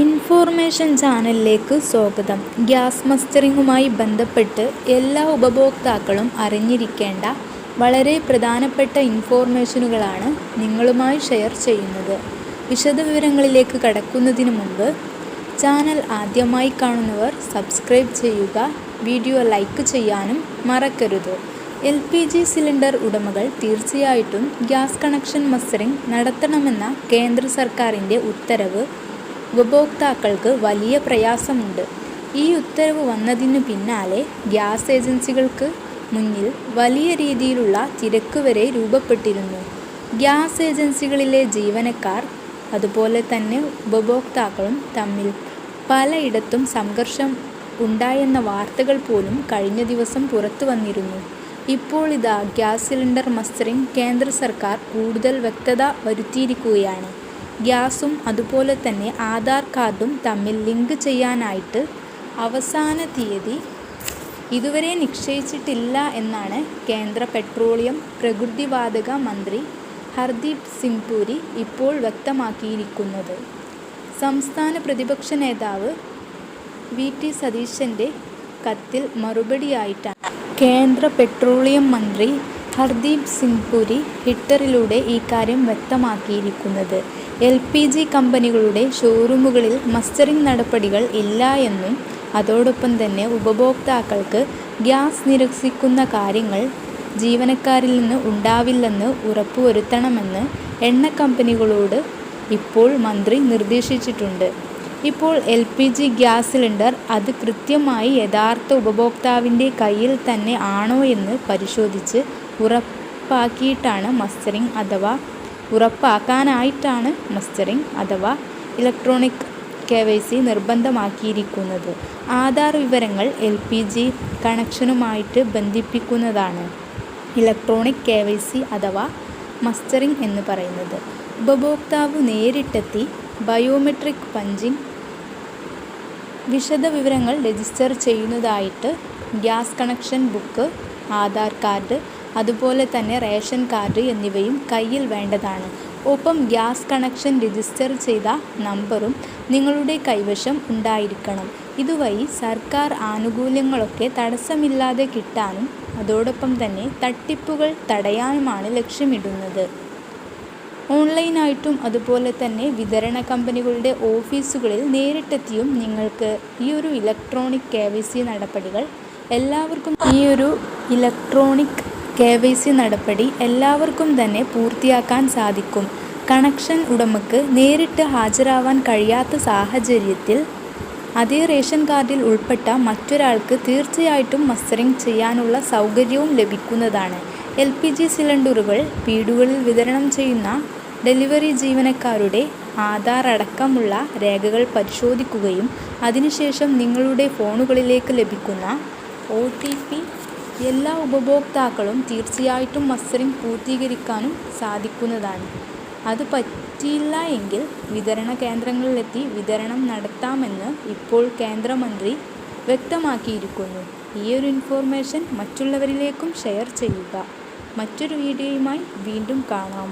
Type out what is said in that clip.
Information ചാനലിലേക്ക് സ്വാഗതം. Gas മസ്റ്ററിങ്ങുമായി ബന്ധപ്പെട്ട് എല്ലാ ഉപഭോക്താക്കളും അറിഞ്ഞിരിക്കേണ്ട വളരെ പ്രധാനപ്പെട്ട ഇൻഫോർമേഷനുകളാണ് നിങ്ങളുമായി ഷെയർ ചെയ്യുന്നത്. വിശദവിവരങ്ങളിലേക്ക് കടക്കുന്നതിന് മുമ്പ് ചാനൽ ആദ്യമായി കാണുന്നവർ സബ്സ്ക്രൈബ് ചെയ്യുക വീഡിയോ ലൈക്ക് ചെയ്യാനും മറക്കരുത്. എൽ പി ജി സിലിണ്ടർ ഉടമകൾ തീർച്ചയായിട്ടും ഗ്യാസ് കണക്ഷൻ മസ്റ്ററിംഗ് നടത്തണമെന്ന കേന്ദ്ര സർക്കാരിന്റെ ഉത്തരവ് ഉപഭോക്താക്കൾക്ക് വലിയ പ്രയാസമുണ്ട്. ഈ ഉത്തരവ് വന്നതിനു പിന്നാലെ ഗ്യാസ് ഏജൻസികൾക്ക് മുന്നിൽ വലിയ രീതിയിലുള്ള തിരക്ക് വരെ രൂപപ്പെട്ടിരുന്നു. ഗ്യാസ് ഏജൻസികളിലെ ജീവനക്കാർ അതുപോലെ തന്നെ ഉപഭോക്താക്കളും തമ്മിൽ പലയിടത്തും സംഘർഷം ഉണ്ടായെന്ന വാർത്തകൾ പോലും കഴിഞ്ഞ ദിവസം പുറത്തു വന്നിരുന്നു. ഇപ്പോൾ ഇതാ ഗ്യാസ് സിലിണ്ടർ മസ്റ്ററിംഗ് കേന്ദ്ര സർക്കാർ കൂടുതൽ വ്യക്തത വരുത്തിയിരിക്കുകയാണ്. ഗ്യാസും അതുപോലെ തന്നെ ആധാർ കാർഡും തമ്മിൽ ലിങ്ക് ചെയ്യാനായിട്ട് അവസാന തീയതി ഇതുവരെ നിശ്ചയിച്ചിട്ടില്ല എന്നാണ് കേന്ദ്ര പെട്രോളിയം പ്രകൃതിവാതക മന്ത്രി ഹർദീപ് സിംഗ് പുരി ഇപ്പോൾ വ്യക്തമാക്കിയിരിക്കുന്നത്. സംസ്ഥാന പ്രതിപക്ഷ നേതാവ് വി. ടി. സതീശന്റെ കത്തിൽ മറുപടിയായിട്ടാണ്. കേന്ദ്ര പെട്രോളിയം മന്ത്രി ഹർദീപ് സിംഗ് പുരി ട്വിറ്ററിലൂടെ ഈ കാര്യം വ്യക്തമാക്കിയിരിക്കുന്നത്. എൽ പി ജി കമ്പനികളുടെ ഷോറൂമുകളിൽ മസ്റ്ററിംഗ് നടപടികൾ ഇല്ല എന്നും അതോടൊപ്പം തന്നെ ഉപഭോക്താക്കൾക്ക് ഗ്യാസ് നിരസിക്കുന്ന കാര്യങ്ങൾ ജീവനക്കാരിൽ നിന്ന് ഉണ്ടാവില്ലെന്ന് ഉറപ്പുവരുത്തണമെന്ന് എണ്ണ കമ്പനികളോട് ഇപ്പോൾ മന്ത്രി നിർദ്ദേശിച്ചിട്ടുണ്ട്. ഇപ്പോൾ L P G gas cylinder അത് കൃത്യമായി യഥാർത്ഥ ഉപഭോക്താവിന്റെ കയ്യിൽ തന്നെ ആണോ എന്ന് പരിശോധിച്ച് ഉറപ്പാക്കിയിട്ടാണ് മസ്റ്ററിംഗ് അഥവാ ഉറപ്പാക്കാനായിട്ടാണ് മസ്റ്ററിംഗ് അഥവാ ഇലക്ട്രോണിക് കെ വൈ സി നിർബന്ധമാക്കിയിരിക്കുന്നത്. ആധാർ വിവരങ്ങൾ എൽ പി ജി കണക്ഷനുമായിട്ട് ബന്ധിപ്പിക്കുന്നതാണ് ഇലക്ട്രോണിക് കെ വൈ സി അഥവാ മസ്റ്ററിംഗ് എന്ന് പറയുന്നത്. ഉപഭോക്താവ് നേരിട്ടെത്തി ബയോമെട്രിക് പഞ്ചിങ് വിശദവിവരങ്ങൾ രജിസ്റ്റർ ചെയ്യുന്നതായിട്ട് gas connection book Aadhaar card അതുപോലെ തന്നെ റേഷൻ കാർഡ് എന്നിവയും കയ്യിൽ വേണ്ടതാണ്. ഒപ്പം ഗ്യാസ് കണക്ഷൻ രജിസ്റ്റർ ചെയ്ത നമ്പറും നിങ്ങളുടെ കൈവശം ഉണ്ടായിരിക്കണം. ഇതുവഴി സർക്കാർ ആനുകൂല്യങ്ങളൊക്കെ തടസ്സമില്ലാതെ കിട്ടാനും അതോടൊപ്പം തന്നെ തട്ടിപ്പുകൾ തടയാനുമാണ് ലക്ഷ്യമിടുന്നത്. ഓൺലൈനായിട്ടും അതുപോലെ തന്നെ വിതരണ കമ്പനികളുടെ ഓഫീസുകളിൽ നേരിട്ടെത്തിയും നിങ്ങൾക്ക് ഈ ഒരു ഇലക്ട്രോണിക് കെ വി സി നടപടികൾ എല്ലാവർക്കും ഈ ഒരു ഇലക്ട്രോണിക് കെ വൈ സി നടപടി എല്ലാവർക്കും തന്നെ പൂർത്തിയാക്കാൻ സാധിക്കും. കണക്ഷൻ ഉടമയ്ക്ക് നേരിട്ട് ഹാജരാവാൻ കഴിയാത്ത സാഹചര്യത്തിൽ അതേ റേഷൻ കാർഡിൽ ഉൾപ്പെട്ട മറ്റൊരാൾക്ക് തീർച്ചയായിട്ടും മസ്റ്ററിംഗ് ചെയ്യാനുള്ള സൗകര്യവും ലഭിക്കുന്നതാണ്. എൽ പി ജി സിലിണ്ടറുകൾ വീടുകളിൽ വിതരണം ചെയ്യുന്ന ഡെലിവറി ജീവനക്കാരുടെ ആധാർ അടക്കമുള്ള രേഖകൾ പരിശോധിക്കുകയും അതിനുശേഷം നിങ്ങളുടെ ഫോണുകളിലേക്ക് ലഭിക്കുന്ന ഒ ടി പി എല്ലാ ഉപഭോക്താക്കളും തീർച്ചയായിട്ടും മത്സരം പൂർത്തീകരിക്കാനും സാധിക്കുന്നതാണ്. അത് പറ്റിയില്ല എങ്കിൽ വിതരണ കേന്ദ്രങ്ങളിലെത്തി വിതരണം നടത്താമെന്ന് ഇപ്പോൾ കേന്ദ്രമന്ത്രി വ്യക്തമാക്കിയിരിക്കുന്നു. ഈ ഒരു ഇൻഫോർമേഷൻ മറ്റുള്ളവരിലേക്കും ഷെയർ ചെയ്യുക. മറ്റൊരു വീഡിയോയുമായി വീണ്ടും കാണാം.